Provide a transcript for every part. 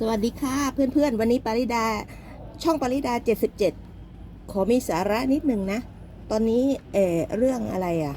สวัสดีค่ะเพื่อนๆ วันนี้ปาริดาช่องปาริดา 77 ขอมีสาระนิดหนึ่งนะ ตอนนี้เออเรื่องอะไรอะ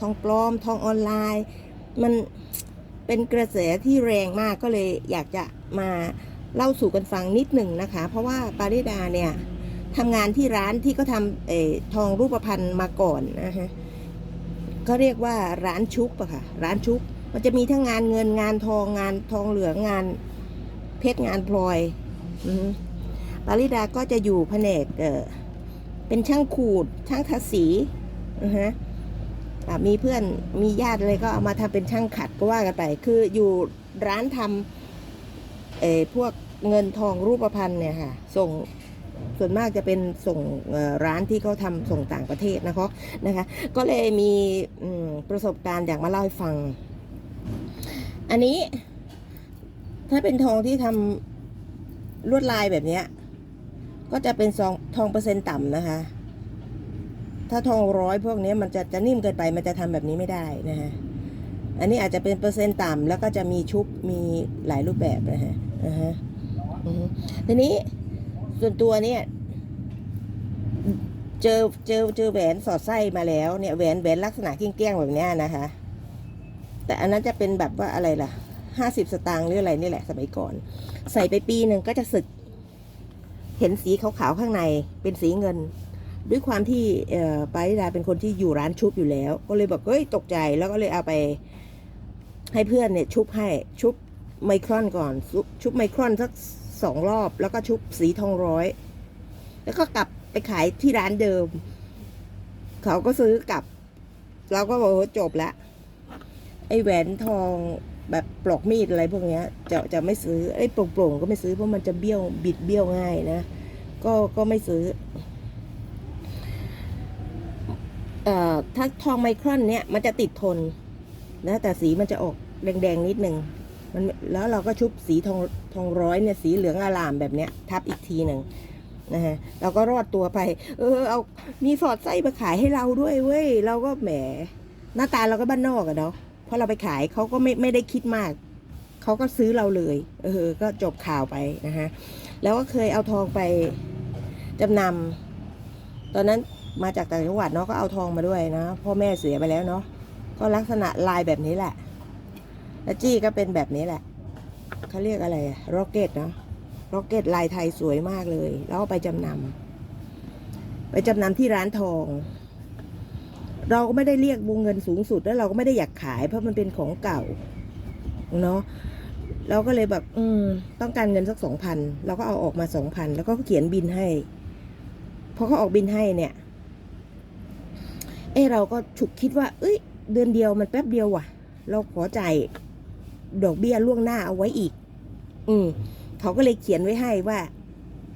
ทองปลอมทองออนไลน์ มันเป็นกระแสที่แรงมากก็เลยอยากจะมาเล่าสู่กันฟังนิดหนึ่งนะคะ เพราะว่าปาริดาเนี่ยทำงานที่ร้านที่เขาทำเออทองรูปพรรณมาก่อนนะฮะก็เรียกว่าร้านชุบอะค่ะร้านชุบมันจะมีทั้งงานเงินงานทองงานทองเหลืองงาน เพชรงานพลอยปาริดาก็จะอยู่แผนกเป็นช่างขูด ช่างทาสีอือฮะมีเพื่อนมีญาติอะไรก็เอามาทำเป็นช่างขัดก็ว่ากันไป คืออยู่ร้านทำเอพวกเงินทองรูปพรรณเนี่ยค่ะ ส่งส่วนมากจะเป็นส่งร้านที่เขาทำส่งต่างประเทศนะคะนะคะ ก็เลยมีประสบการณ์อยากมาเล่าให้ฟัง อันนี้ ถ้าเป็นทองที่ทำลวดลายแบบเนี้ยก็จะเป็นองทองเปอร์เซ็นต์ต่ำนะคะ ถ้าทองร้อยพวกนี้มันจะจะนิ่มเกินไปมันจะทำแบบนี้ไม่ได้นะฮะอันนี้อาจจะเป็นเปอร์เซ็นต์ต่ำแล้วก็จะมีชุบมีหลายรูปแบบนะฮะอ่าฮะอือฮึทีนี้ส่วนตัวเนี่ย เจอเจอเจอแหวนสอดไส้มาแล้วเนี่ยแหวนแหวนลักษณะเกี้ยงๆแบบเนี้ยนะคะ แต่อันนั้นจะเป็นแบบว่าอะไรล่ะ ห้าสิบสตางค์หรืออะไรนี่แหละสมัยก่อน ใส่ไปปีหนึ่งก็จะสึก เห็นสีขาวๆข้างในเป็นสีเงิน ด้วยความที่ปาริดาเป็นคนที่อยู่ร้านชุบอยู่แล้ว ก็เลยบอกเฮ้ยตกใจแล้วก็เลยเอาไปให้เพื่อนเนี่ยชุบให้ชุบไมครอนก่อนชุบไมครอนสักสองรอบ แล้วก็ชุบสีทองร้อย แล้วก็กลับไปขายที่ร้านเดิม เขาก็ซื้อกลับ เราก็บอกจบละไอ้แหวนทอง แบบปลอกมีดอะไรพวกเนี้ยจะจะไม่ซื้อไอ้โปร่งๆก็ไม่ซื้อเพราะมันจะเบี้ยวบิดเบี้ยวง่ายนะก็ก็ไม่ซื้อเอ่อถ้าทองไมครอนเนี้ยมันจะติดทนนะแต่สีมันจะออกแดงๆนิดหนึ่งมันแล้วเราก็ชุบสีทองทองร้อยเนี่ยสีเหลืองอลามแบบเนี้ย ทับอีกทีหนึ่งนะฮะเราก็รอดตัวไป เออเอามีสอดไส้มาขายให้เราด้วยเว้ยเราก็แหมหน้าตาเราก็บ้านนอกอะเนาะ ราะเราไปขายเขาก็ไม่ไม่ได้คิดมาก เขาก็ซื้อเราเลย เออ ก็จบข่าวไปนะฮะแล้วก็เคยเอาทองไปจำนำตอนนั้นมาจากต่างจังหวัดเนาะก็เอาทองมาด้วยนะพ่อแม่เสียไปแล้วเนาะก็ลักษณะลายแบบนี้แหละแล้วจี้ก็เป็นแบบนี้แหละเขาเรียกอะไรอะร็อกเก็ตเนาะร็อกเก็ตลายไทยสวยมากเลย แล้วไปจำนำไปจำนำที่ร้านทอง เราก็ไม่ได้เรียกวงเงินสูงสุด แล้วเราก็ไม่ได้อยากขาย เพราะมันเป็นของเก่าเนาะเราก็เลยแบบอืมต้องการเงินสักสองพันเราก็เอาออกมาสองพันแล้วก็เขียนบินให้พอเขาออกบินให้เนี่ย เอ้เราก็ฉุกคิดว่า เอ้ย เดือนเดียวมันแป๊บเดียวว่ะ เราขอจ่ายดอกเบี้ยล่วงหน้าเอาไว้อีก อืมเขาก็เลยเขียนไว้ให้ว่า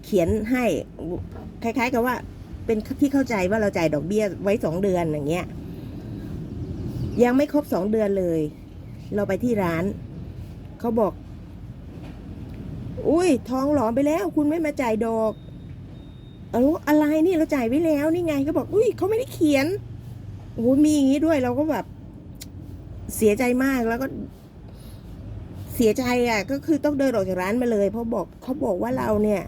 เขียนให้ คล้าย ๆ กับว่า เป็นที่เข้าใจว่าเราจ่ายดอกเบี้ยไว้สองเดือนอย่างเงี้ย ยังไม่ครบสองเดือนเลย เราไปที่ร้าน เขาบอก อุ้ยทองหลอมไปแล้ว คุณไม่มาจ่ายดอกเอออะไรนี่เราจ่ายไว้แล้วนี่ไงก็บอก อุ้ยเขาไม่ได้เขียนโอ้มีอย่างนี้ด้วยเราก็แบบเสียใจมากแล้วก็เสียใจอะ ก็คือต้องเดินออกจากร้านมาเลย เพราะบอกเขาบอกว่าเราเนี่ย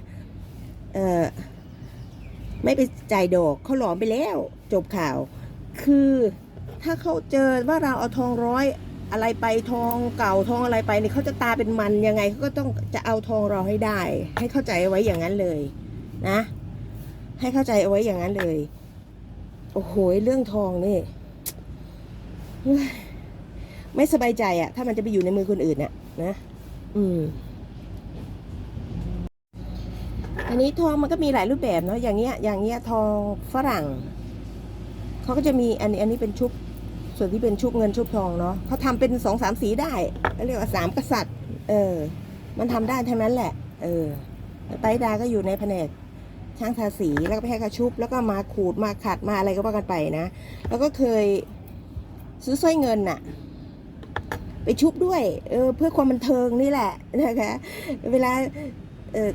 เออ ไม่ไปจ่ายดอกเขาหลอมไปแล้วจบข่าว คือถ้าเขาเจอว่าเราเอาทองร้อยอะไรไปทองเก่าทองอะไรไปเนี่ยเขาจะตาเป็นมันยังไงเขาก็ต้องจะเอาทองเราให้ได้ ให้เข้าใจเอาไว้อย่างนั้นเลยนะ ให้เข้าใจเอาไว้อย่างนั้นเลย โอ้โหเรื่องทองนี่ไม่สบายใจอะถ้ามันจะไปอยู่ในมือคนอื่นเนี่ยนะ อืม อันนี้ทองมันก็มีหลายรูปแบบเนาะอย่างเงี้ยอย่างเงี้ยทองฝรั่งเขาก็จะมีอันนี้อันนี้เป็นชุบส่วนที่เป็นชุบเงินชุบทองเนาะเขาทำเป็นสองสามสีได้เรียกว่าสามกษัตริย์ เออ มันทำได้ทั้งนั้นแหละ เออไตรดาก็อยู่ในแผนกช่างทาสีแล้วก็ไปให้กระชุบ แล้วก็มาขูดมาขัดมาอะไรก็ว่ากันไปนะ แล้วก็เคยซื้อสร้อยเงินน่ะ ไปชุบด้วย เออ เพื่อความบันเทิงนี่แหละนะคะ เวลาเออ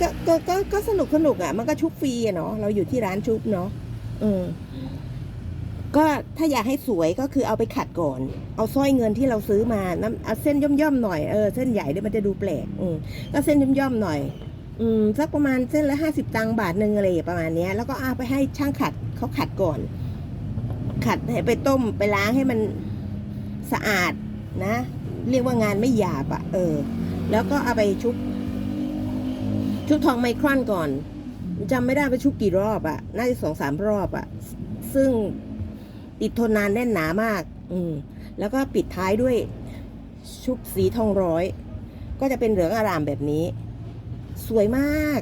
ก็ก็ก็ก็สนุกสนุกอะ มันก็ชุบฟรีอะเนาะเราอยู่ที่ร้านชุบเนาะอืมก็ถ้าอยากให้สวยก็คือเอาไปขัดก่อน เอาสร้อยเงินที่เราซื้อมาน้ำเอาเส้นย่อมๆหน่อยเออเส้นใหญ่เดี๋ยวมันจะดูแปลกอืมก็เส้นย่อมๆหน่อย อืมสักประมาณเส้นละห้าสิบตังค์บาทหนึ่งอะไรประมาณเนี้ย แล้วก็เอาไปให้ช่างขัดเขาขัดก่อน ขัดให้ไปต้มไปล้างให้มันสะอาดนะ เรียกว่างานไม่หยาบอะ่ะ เออ แล้วก็เอาไปชุบ ชุบทองไมครอนก่อนจำไม่ได้ไปชุบกี่รอบอะ่ะน่าจะสองสามรอบอะ่ะซึ่งติดทนนานแน่นหนามาก อืม แล้วก็ปิดท้ายด้วยชุบสีทองร้อย ก็จะเป็นเหลืองอารามแบบนี้ สวยมาก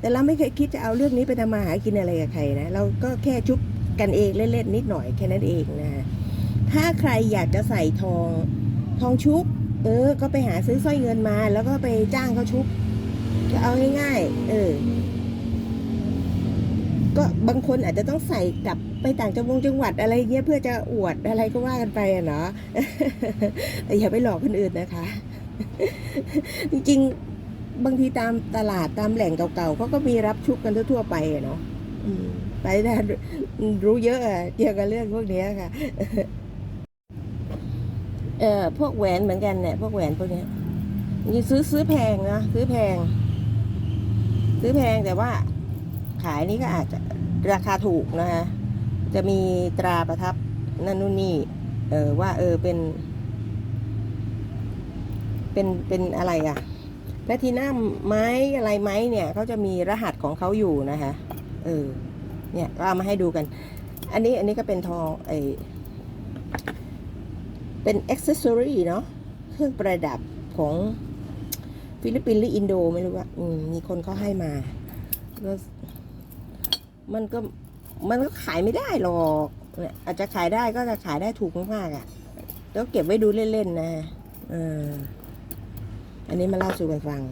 แต่เราไม่เคยคิดจะเอาเรื่องนี้ไปทำมาหากินอะไรกับใครนะ เราก็แค่ชุบกันเองเล่นๆนิดหน่อยแค่นั้นเองนะ ถ้าใครอยากจะใส่ทองทองชุบ เออ ก็ไปหาซื้อสร้อยเงินมา แล้วก็ไปจ้างเขาชุบ ก็เอาง่ายๆ เออ ก็บางคนอาจจะต้องใส่กลับไปต่างจังหวงจังหวัดอะไรเงี้ยเพื่อจะอวดอะไรก็ว่ากันไปอะเนาะแต่อย่าไปหลอกคนอื่นนะคะ จริงๆ บางทีตามตลาดตามแหล่งเก่าๆเขาก็มีรับชุบกันทั่วๆไปอะเนาะไปได้รู้เยอะอะเกี่ยวกับเรื่องพวกนี้ค่ะเออพวกแหวนเหมือนกันเนี่ยพวกแหวนพวกนี้นี่ซื้อซื้อแพงนะซื้อแพง ซื้อแพงแต่ว่าขายนี่ก็อาจจะราคาถูกนะคะจะมีตราประทับนั่นนู่นนี่เออว่าเออเป็น เป็นเป็นอะไรอะแพลทินัมไม้อะไรไม้เนี่ยเขาจะมีรหัสของเขาอยู่นะคะเออเนี่ยก็เอามาให้ดูกัน อันนี้อันนี้ก็เป็นทองไอเป็นอ็อกเซสซอรีเนาะเครื่องประดับของ ฟิลิปปินส์หรืออินโดไม่รู้ว่าอืมมีคนเขาให้มาก็มันก็มันก็ขายไม่ได้หรอกเนี่ยอาจจะขายได้ก็จะขายได้ถูกมากๆอะ่ะแล้วเก็บไว้ดูเล่นๆนะเอออันนี้มาเล่าสู่กันฟัง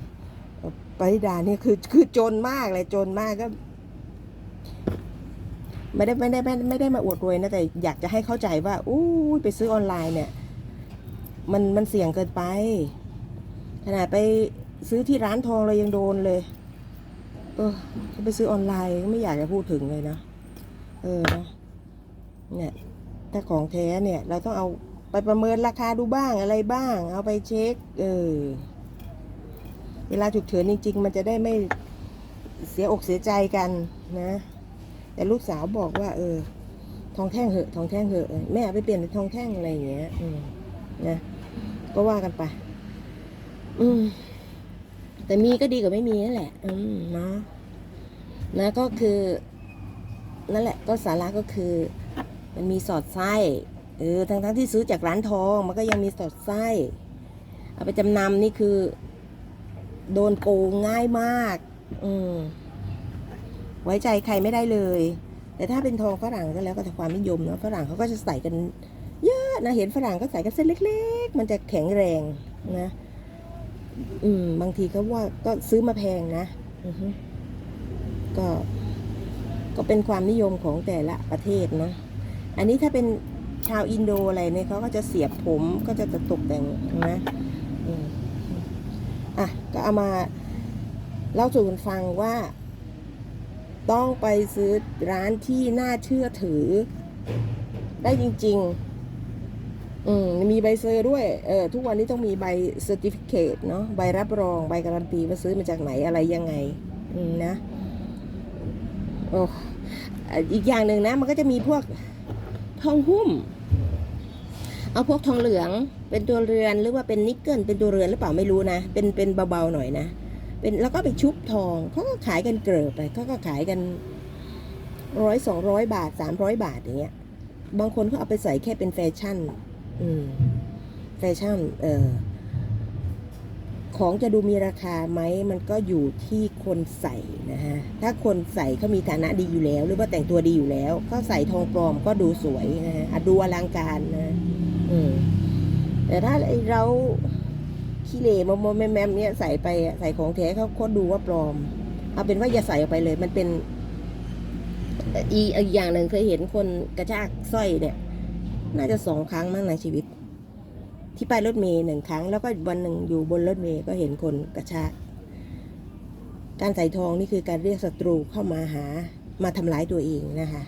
ปริดาเนี่ยคือคือจนมากเลยจนมากก็ไม่ได้ไม่ได้ไม่ได้ไม่ได้มาอวดรวยนะแต่อยากจะให้เข้าใจว่าอู้ไปซื้อออนไลน์เนี่ย มันมันเสี่ยงเกินไป ขนาดไปซื้อที่ร้านทองเรายังโดนเลย เออไปซื้อออนไลน์ก็ไม่อยากจะพูดถึงเลยนะ เออนะเนี่ย ถ้าของแท้เนี่ย เราต้องเอาไปประเมินราคาดูบ้างอะไรบ้าง เอาไปเช็ค เออ เวลาฉุกเฉินจริง ๆ มันจะได้ไม่เสียอกเสียใจกันนะ แต่ลูกสาวบอกว่า เออ ทองแท่งเหอะ ทองแท่งเหอะ แม่ไปเปลี่ยนเป็นทองแท่งอะไรอย่างเงี้ย อืมนะ ก็ว่ากันไป อืม แต่มีก็ดีกว่าไม่มีนั่นแหละ อืมเนาะนะก็คือ นั่นแหละ ก็สาระก็คือ มันมีสอดไส้เออทั้งทั้งที่ซื้อจากร้านทองมันก็ยังมีสอดไส้ เอาไปจำนำนี่คือ โดนโกงง่ายมาก อืมไว้ใจใครไม่ได้เลย แต่ถ้าเป็นทองฝรั่งก็แล้วก็แต่ความนิยมเนาะฝรั่งเขาก็จะใส่กัน เยอะนะเห็นฝรั่งก็ใส่กันเส้นเล็ก ๆ มันจะแข็งแรงนะ อืม บางทีก็ว่าก็ซื้อมาแพงนะก็ก็เป็นความนิยมของแต่ละประเทศนะอันนี้ถ้าเป็นชาวอินโดอะไรเนี่ยเขาก็จะเสียบผมก็จะตกแต่งนะอะก็เอามาเล่าสู่กันฟังว่า ต้องไปซื้อร้านที่น่าเชื่อถือ ได้จริง ๆ อืมมีใบเซอร์ด้วย เออทุกวันนี้ต้องมีใบเซอร์ติฟิเคตเนาะใบรับรองใบการันตีว่าซื้อมาจากไหนอะไรยังไงนะโอ้อีกอย่างหนึ่งนะ มันก็จะมีพวกทองหุ้ม เอาพวกทองเหลืองเป็นตัวเรือนหรือว่าเป็นนิกเกิลเป็นตัวเรือนหรือเปล่าไม่รู้นะ เป็นเป็นเบาๆหน่อยนะเป็นแล้วก็ไปชุบทองเขาก็ขายกันเกลือไปเขาก็ขายกันร้อยสองร้อยบาทสามร้อยบาทอย่างเงี้ย บางคนเขาเอาไปใส่แค่เป็นแฟชั่น อืมแฟชั่นเออของจะดูมีราคาไหมมันก็อยู่ที่คนใส่นะฮะถ้าคนใส่เขามีฐานะดีอยู่แล้ว หรือว่าแต่งตัวดีอยู่แล้วเขาใส่ทองปลอมก็ดูสวยนะฮะดูอลังการนะอืมแต่ถ้าไอเราขี้เหร่มมแมมแมมเนี่ยใส่ไปใส่ของแท้เขาเขาดูว่าปลอม เอาเป็นว่าอย่าใส่ออกไปเลย มันเป็นอีอีกอย่างหนึ่งเคยเห็นคนกระชากสร้อยเนี่ย น่าจะสองครั้งมั้งในชีวิต ที่ไปายรถเมย์หนึ่งครั้ง แล้วก็วันหนึ่งอยู่บนรถเมย์ก็เห็นคนกระชากการใส่ทองนี่คือการเรียกศัตรูเข้ามาหามาทำร้ายตัวเองนะคะ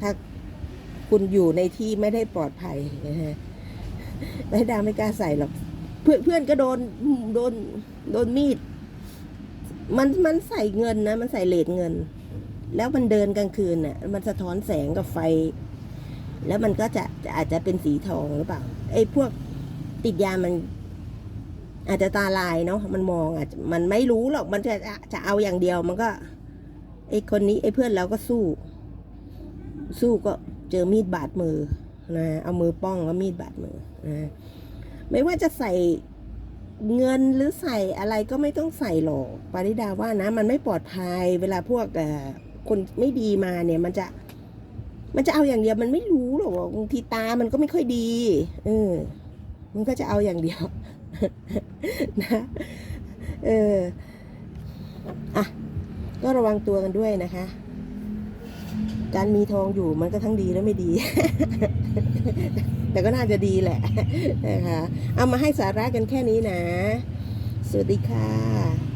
ถ้าคุณอยู่ในที่ไม่ได้ปลอดภัยนะฮะไม่ดาไม่กล้าใส่หรอกเพื่อนเพื่อนก็โดนโดนโดนมีด มันมันใส่เงินนะ มันใส่เลทเงิน แล้วมันเดินกลางคืนน่ะมันสะท้อนแสงกับไฟ แล้วมันก็จะจะอาจจะเป็นสีทองหรือเปล่าไอ้พวกติดยามัน อาจจะตาลายเนาะมันมองอาจจะมันไม่รู้หรอกมันจะจะเอาอย่างเดียวมันก็ไอ้คนนี้ไอ้เพื่อนเราก็สู้ สู้ก็เจอมีดบาดมือนะเอามือป้องแล้วมีดบาดมือนะไม่ว่าจะใส่เงินหรือใส่อะไรก็ไม่ต้องใส่หรอกปาริดาว่านะ มันไม่ปลอดภัยเวลาพวกคนไม่ดีมาเนี่ย มันจะ มันจะเอาอย่างเดียวมันไม่รู้หรอกว่าบางทีตามันก็ไม่ค่อยดีเออมันก็จะเอาอย่างเดียวนะเอออะก็ระวังตัวกันด้วยนะคะ การมีทองอยู่มันก็ทั้งดีและไม่ดี แต่ก็น่าจะดีแหละนะคะเอามาให้สาระกันแค่นี้นะ สวัสดีค่ะ